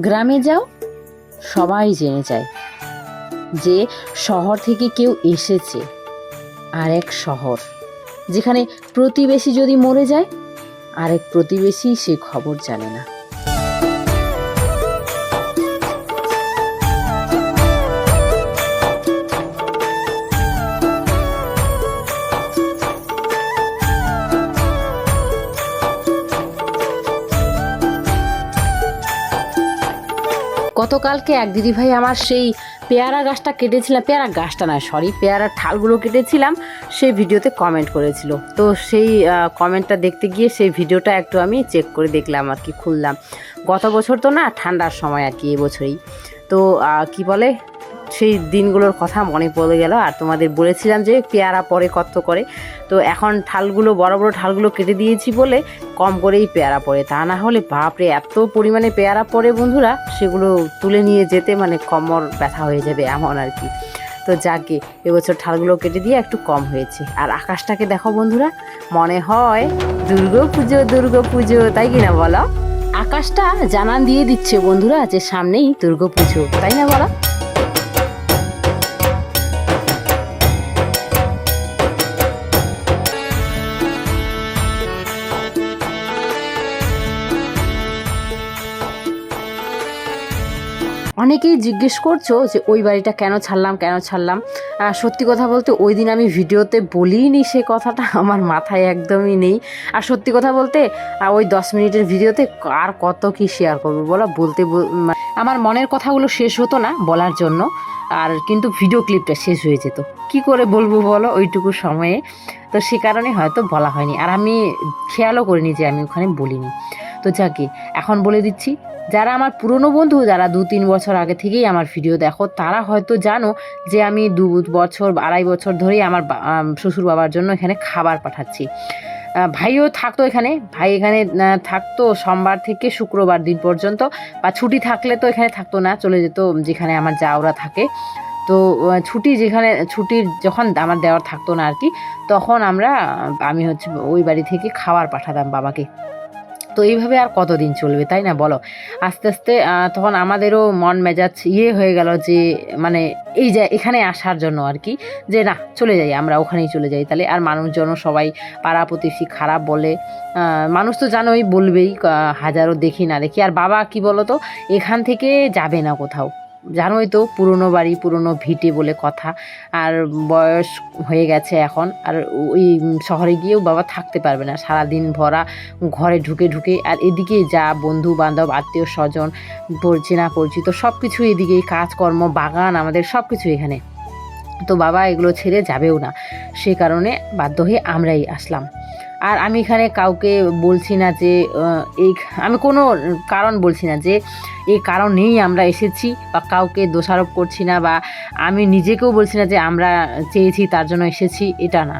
গ্রামে যাও, সবাই জেনে যায় যে শহর থেকে কেউ এসেছে আর এক শহর, যেখানে প্রতিবেশী যদি মরে যায়, আরেক প্রতিবেশী সে খবর জানে না। গতকালকে এক দিদিভাই আমার সেই পেয়ারা গাছটা কেটেছিলাম, পেয়ারা গাছটা নয় সরি পেয়ারার ঠালগুলো কেটেছিলাম, সেই ভিডিওতে কমেন্ট করেছিল। তো সেই কমেন্টটা দেখতে গিয়ে সেই ভিডিওটা একটু আমি চেক করে দেখলাম আর কি, খুললাম। গত বছর তো না ঠান্ডার সময় আর কি, এবছরেই। তো কি বলে? সেই দিনগুলোর কথা মনে পড়ে গেল। আর তোমাদের বলেছিলাম যে পেয়ারা পরে কত করে। তো এখন ঠালগুলো, বড় বড় ঠালগুলো কেটে দিয়েছি বলে কম করেই পেয়ারা পড়ে। তা না হলে বাপরে, এত পরিমাণে পেয়ারা পড়ে বন্ধুরা, সেগুলো তুলে নিয়ে যেতে মানে কমর ব্যথা হয়ে যাবে এমন আর কি। তো যাকে, এবছর ঠালগুলো কেটে দিয়ে একটু কম হয়েছে। আর আকাশটাকে দেখো বন্ধুরা, মনে হয় দুর্গা পুজো দুর্গা পুজো, তাই কি না বলো? আকাশটা জানান দিয়ে দিচ্ছে বন্ধুরা যে সামনেই দুর্গা পুজো, তাই না বলো? অনেকেই জিজ্ঞেস করছ যে ওই বাড়িটা কেন ছাড়লাম কেন ছাড়লাম। সত্যি কথা বলতে ওই দিন আমি ভিডিওতে বলিনি সে কথাটা, আমার মাথায় একদমই নেই। আর সত্যি কথা বলতে ওই দশ মিনিটের ভিডিওতে আর কত কি শেয়ার করব বলো? বলতে বল- আমার মনের কথাগুলো শেষ হতো না বলার জন্য, আর কিন্তু ভিডিও ক্লিপটা শেষ হয়ে যেত। কি করে বলব বলো ওইটুকু সময়ে? তো সে কারণে হয়তো বলা হয়নি। আর আমি খেয়ালও করিনি যে আমি ওখানে বলিনি। তো যাকে। এখন বলে দিচ্ছি, যারা আমার পুরনো বন্ধু, যারা দু তিন বছর আগে থেকেই আমার ভিডিও দেখো, তারা হয়তো জানো যে আমি দু বছর, আড়াই বছর ধরেই আমার শ্বশুর বাবার জন্য এখানে খাবার পাঠাচ্ছি। ভাইও থাকতো এখানে, ভাই এখানে থাকতো সোমবার থেকে শুক্রবার দিন পর্যন্ত, বা ছুটি থাকলে তো এখানে থাকতো না, চলে যেত যেখানে আমার যাওরা থাকে। তো ছুটি যেখানে, ছুটির যখন আমার দেওয়ার থাকতো না আর কি, তখন আমরা, আমি হচ্ছে ওই বাড়ি থেকে খাবার পাঠাতাম বাবাকে। তো এইভাবে আর কতদিন চলবে, তাই না? বলো। আস্তে আস্তে তখন আমাদেরও মন মেজাজ ইয়ে হয়ে গেল যে মানে এই যে এখানে আসার জন্য আর কি, যে না, চলে যাই, আমরা ওখানেই চলে যাই। তাহলে আর মানুষজন সবাই পাড়া প্রতিবেশী খারাপ বলে মানুষ তো জানোই, বলবেই হাজারো দেখি না দেখি। আর বাবা কি বলো তো এখান থেকে যাবে না কোথাও। জানোই তো, পুরনো বাড়ি, পুরনো ভিটে বলে কথা। আর বয়স হয়ে গেছে এখন, আর ওই শহরে গিয়েও বাবা থাকতে পারবে না। সারাদিন ভরা, ঘরে ঢুকে ঢুকে, আর এদিকে যা বন্ধু বান্ধব, আত্মীয় স্বজন, পরিচিনা পরিচিত সব কিছু এদিকেই কাজকর্ম, বাগান, আমাদের সব কিছু এখানে। তো বাবা এগুলো ছেড়ে যাবেও না। সে কারণে বাধ্য হয়ে আমরাই আসলাম। আর আমি এখানে কাউকে বলছি না যে এই, আমি কোনো কারণ বলছি না যে, এই কারণেই আমরা এসেছি বা কাউকে দোষারোপ করছি না বা আমি নিজেকেও বলছি না যে আমরা চেয়েছি তার জন্য এসেছি, এটা না।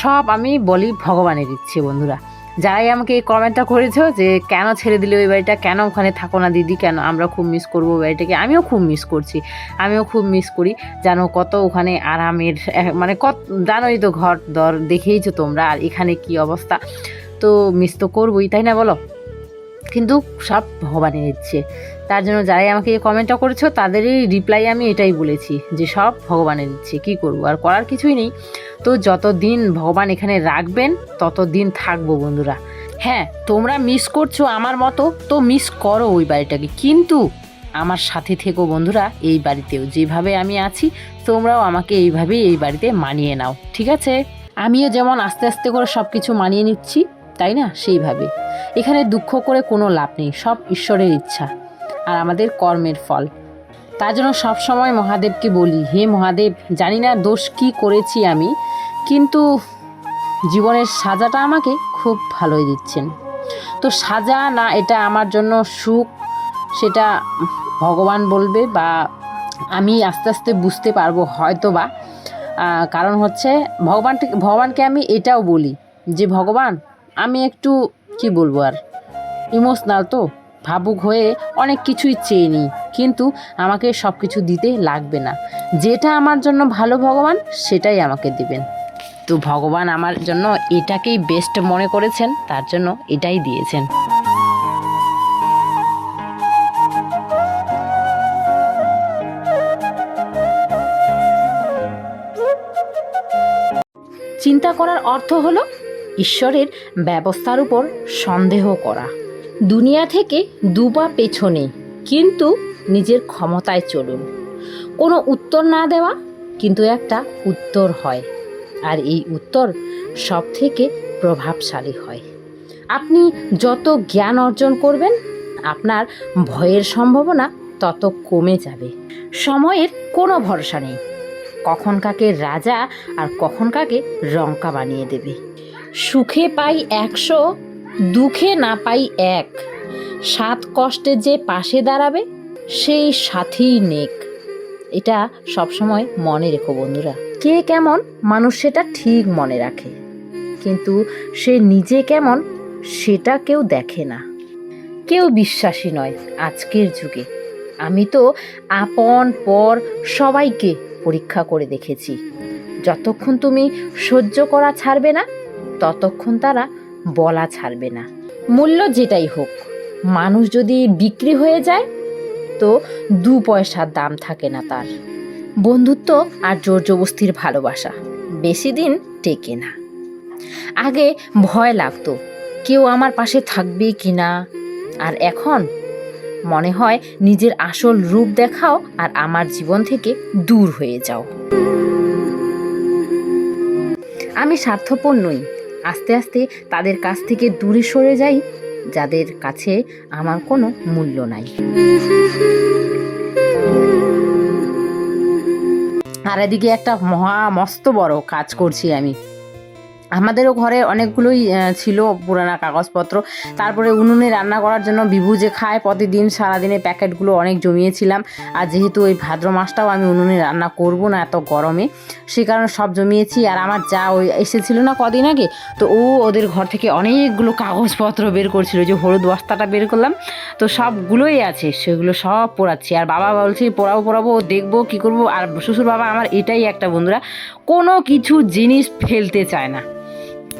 সব আমি বলি ভগবানের ইচ্ছে বন্ধুরা। যারাই আমাকে এই কমেন্টটা করেছ যে কেন ছেড়ে দিলে ওই বাড়িটা, কেন ওখানে থাকো না দিদি, কেন আমরা খুব মিস করব ওই বাড়িটাকে? আমিও খুব মিস করছি। আমিও খুব মিস করি। জানো কত ওখানে আরামের মানে কত, জানোই তো ঘর দর, দেখেইছো তোমরা আর এখানে কি অবস্থা। তো মিস তো করবোই, তাই না বলো? কিন্তু সব ভগবানের ইচ্ছে। তার জন্য যারাই আমাকে কমেন্টটা করেছ, তাদেরই রিপ্লাই আমি এটাই বলেছি যে সব ভগবানের ইচ্ছে, কি করব? আর করার কিছুই নেই। তো যতদিন ভগবান এখানে রাখবেন, ততদিন থাকব বন্ধুরা। হ্যাঁ তোমরা মিস করছ আমার মতো, তো মিস করো ওই বাড়িটাকে। কিন্তু আমার সাথে থেকো বন্ধুরা, এই বাড়িতেও। যেভাবে আমি আছি, তোমরাও আমাকে এইভাবেই এই বাড়িতে মানিয়ে নাও। ঠিক আছে? আমিও যেমন আস্তে আস্তে করে সব কিছু মানিয়ে নিচ্ছি, তাই না? সেইভাবে। এখানে দুঃখ করে কোনো লাভ নেই, সব ঈশ্বরের ইচ্ছা। আর আমাদের কর্মের ফল। তার জন্য সবসময় মহাদেবকে বলি, হে মহাদেব, জানি না দোষ কি করেছি আমি, কিন্তু জীবনের সাজাটা আমাকে খুব ভালোই দিচ্ছেন। তো সাজা না, এটা আমার জন্য সুখ, সেটা ভগবান বলবে বা আমি আস্তে আস্তে বুঝতে পারব হয়তো বা কারণ হচ্ছে ভগবান ভগবানকে আমি এটাও বলি যে, ভগবান, আমি একটু কি বলব আর? ইমোশনাল তো? ভাবুক হয়ে অনেক কিছুই চেয়ে নিই, কিন্তু আমাকে সব কিছু দিতে লাগবে না। যেটা আমার জন্য ভালো ভগবান, সেটাই আমাকে দিবেন। তো ভগবান আমার জন্য এটাকেই বেস্ট মনে করেছেন, তার জন্য এটাই দিয়েছেন। চিন্তা করার অর্থ হলো, ঈশ্বরের ব্যবস্থার উপর সন্দেহ করা। দুনিয়া থেকে দুপা পেছনে, কিন্তু নিজের ক্ষমতায় চলুন। কোনো উত্তর না দেওয়া কিন্তু একটা উত্তর হয়, আর এই উত্তর সব থেকে প্রভাবশালী হয়। আপনি যত জ্ঞান অর্জন করবেন, আপনার ভয়ের সম্ভাবনা তত কমে যাবে। সময়ের কোনো ভরসা নেই। কখন কাকে রাজা আর কখন কাকে রঙ্কা বানিয়ে দেবে। সুখে পাই একশো দুঃখে না পাই এক। সাত কষ্টে যে পাশে দাঁড়াবে, সেই সাথেই নেক। এটা সবসময় মনে রেখো বন্ধুরা। কে কেমন, মানুষ সেটা ঠিক মনে রাখে। কিন্তু সে নিজে কেমন, সেটা কেউ দেখে না। কেউ বিশ্বাসী নয় আজকের যুগে। আমি তো আপন, পর সবাইকে পরীক্ষা করে দেখেছি। যতক্ষণ তুমি সহ্য করা ছাড়বে না, ততক্ষণ তারা বলা ছাড়বে না। মূল্য যেটাই হোক, মানুষ যদি বিক্রি হয়ে যায়, তো দু পয়সার দাম থাকে না তার। বন্ধুত্ব আর জোর জবস্তির ভালোবাসা বেশি দিন টেকে না। আগে ভয় লাগতো, কেউ আমার পাশে থাকবে কি না? আর এখন মনে হয় নিজের আসল রূপ দেখাও আর আমার জীবন থেকে দূর হয়ে যাও। আমি স্বার্থপর নই আস্তে আস্তে তাদের কাছ থেকে দূরে সরে যাই, যাদের কাছে আমার কোনো মূল্য নাই। আর এদিকে একটা মহা মস্ত বড় কাজ করছি আমি। আমাদেরও ঘরে অনেকগুলোই ছিল পুরানা কাগজপত্র। তারপরে উনুনে রান্না করার জন্য বিভু যে খায়, প্রতিদিন সারাদিনে প্যাকেটগুলো অনেক জমিয়েছিলাম। আর যেহেতু ওই ভাদ্র মাসটাও আমি উনুনে রান্না করব না এত গরমে, সে কারণে সব জমিয়েছি। আর আমার যা ওই এসেছিল না কদিন আগে, তো ও ওদের ঘর থেকে অনেকগুলো কাগজপত্র বের করছিল। যে হলুদ বস্তাটা বের করলাম, তো সবগুলোই আছে, সেগুলো সব পোড়াচ্ছি। আর বাবা বলছে, পোড়াবো পোড়াবো, দেখব কী করব। আর শ্বশুর বাবা আমার এটাই একটা বন্ধুরা, কোনো কিছু জিনিস ফেলতে চায় না।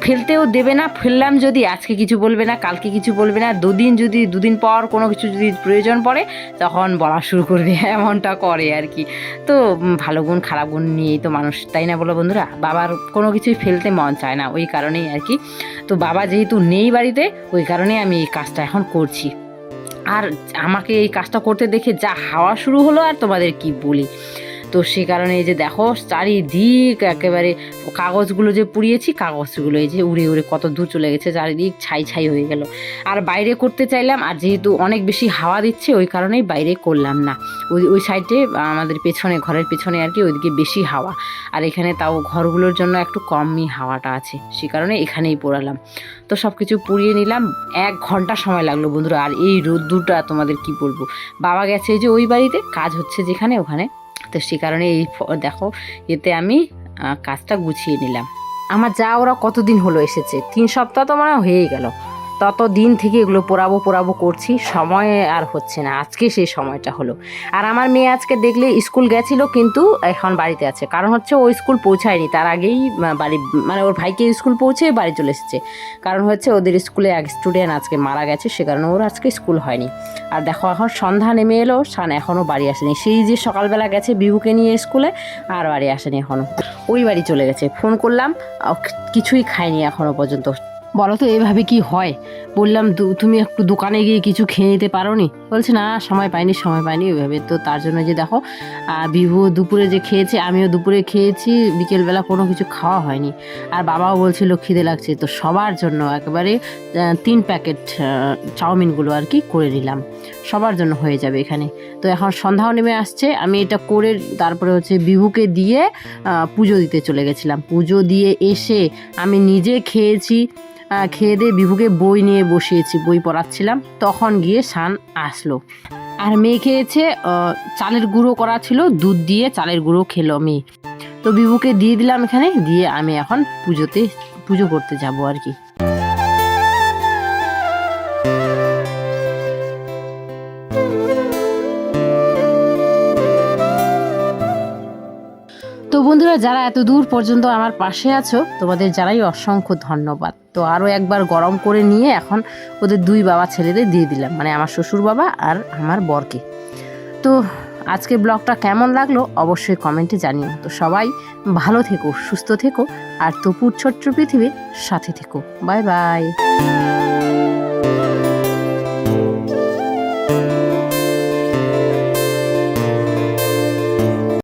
ফেলতেও দেবে না, ফেললাম যদি, আজকে কিছু বলবে না, কালকে কিছু বলবে না, দুদিন যদি, দুদিন পর কোনো কিছু যদি প্রয়োজন পড়ে, তখন বলা শুরু করবে, এমনটা করে আর কি। তো ভালো গুণ, খারাপ গুণ নিয়েই তো মানুষ, তাই না বলো বন্ধুরা? বাবার কোনো কিছুই ফেলতে মন চায় না, ওই কারণেই আর কি। তো বাবা যেহেতু নেই বাড়িতে, ওই কারণে আমি এই কাজটা এখন করছি। আর আমাকে এই কাজটা করতে দেখে যা হাওয়া শুরু হলো, আর তোমাদের কি বলি? তো সে কারণে এই যে দেখো, চারিদিক একেবারে কাগজগুলো যে পুড়িয়েছি, কাগজগুলো এই যে উড়ে উড়ে কত দূর চলে গেছে, চারিদিক ছাই ছাই হয়ে গেল। আর বাইরে করতে চাইলাম, আর যেহেতু অনেক বেশি হাওয়া দিচ্ছে, ওই কারণেই বাইরে করলাম না। ওই ওই সাইডে আমাদের পেছনে, ঘরের পেছনে আর কি ওইদিকে বেশি হাওয়া। আর এখানে তাও ঘরগুলোর জন্য একটু কমই হাওয়াটা আছে, সে কারণে এখানেই পোড়ালাম। তো সব কিছু পুড়িয়ে নিলাম, এক ঘণ্টা সময় লাগল বন্ধুরা। আর এই রোদ্দুরটা তোমাদের কি বলব? বাবা গেছে যে ওই বাড়িতে, কাজ হচ্ছে যেখানে, ওখানে তো সে কারণে এই দেখো, এতে আমি কাজটা গুছিয়ে নিলাম। আমার যা ওরা কতদিন হলো এসেছে? তিন সপ্তাহ তো মনে হয়ে গেল। তত দিন থেকে এগুলো পোড়াবো পোড়াবো করছি, সময় আর হচ্ছে না। আজকে সেই সময়টা হলো। আর আমার মেয়ে আজকে দেখলে স্কুল গেছিল, কিন্তু এখন বাড়িতে আছে। কারণ হচ্ছে ও স্কুল পৌঁছায়নি, তার আগেই বাড়ি মানে ওর ভাইকে স্কুল পৌঁছে বাড়ি চলে এসেছে। কারণ হচ্ছে ওদের স্কুলে এক স্টুডেন্ট আজকে মারা গেছে, সে কারণে ওর আজকে স্কুল হয়নি। আর দেখো, এখন সন্ধ্যা নেমে এলো, সান এখনও বাড়ি আসেনি। সেই যে সকালবেলা গেছে বিহুকে নিয়ে স্কুলে, আর বাড়ি আসেনি এখনও ওই বাড়ি চলে গেছে। ফোন করলাম কিছুই খায়নি এখনও পর্যন্ত। বলো তো, এভাবে কি হয়? বললাম, "দু- তুমি একটু দোকানে গিয়ে কিছু খেয়ে নিতে পারো নি বলছে, না, সময় পাইনি সময় পাইনি ওইভাবে। তো তার জন্য যে দেখো বিভু দুপুরে যে খেয়েছে, আমিও দুপুরে খেয়েছি, বিকেলবেলা কোনো কিছু খাওয়া হয়নি। আর বাবাও বলছিল, খিদে লাগছে। তো সবার জন্য একেবারে তিন প্যাকেট চাউমিনগুলো আর কি করে নিলাম। সবার জন্য হয়ে যাবে এখানে। তো এখন সন্ধ্যাও নেমে আসছে। আমি এটা করে তারপরে হচ্ছে বিভুকে দিয়ে পুজো দিতে চলে গেছিলাম। পুজো দিয়ে এসে আমি নিজে খেয়েছি খেয়ে দিয়ে বিভুকে বই নিয়ে বসিয়েছি, বই পড়াচ্ছিলাম। তখন গিয়ে শান আসলো। আর মেয়ে খেয়েছে চালের গুঁড়ো করা ছিল, দুধ দিয়ে চালের গুঁড়ো খেলো মেয়ে। তো বিভুকে দিয়ে দিলাম এখানে, দিয়ে আমি এখন পুজোতে, পুজো করতে যাব আর কি। বন্ধুরা, যারা এত দূর পর্যন্ত আমার পাশে আছো, তোমাদের যারাই অসংখ্য ধন্যবাদ। তো আরও একবার গরম করে নিয়ে এখন ওদের দুই বাবা ছেলেদের দিয়ে দিলাম মানে আমার শ্বশুর বাবা আর আমার বরকে। তো আজকে ব্লগটা কেমন লাগল অবশ্যই কমেন্টে জানিও। তো সবাই ভালো থেকো, সুস্থ থেকো, আর তপুর ছোট্ট পৃথিবীর সাথে থেকো। Bye bye.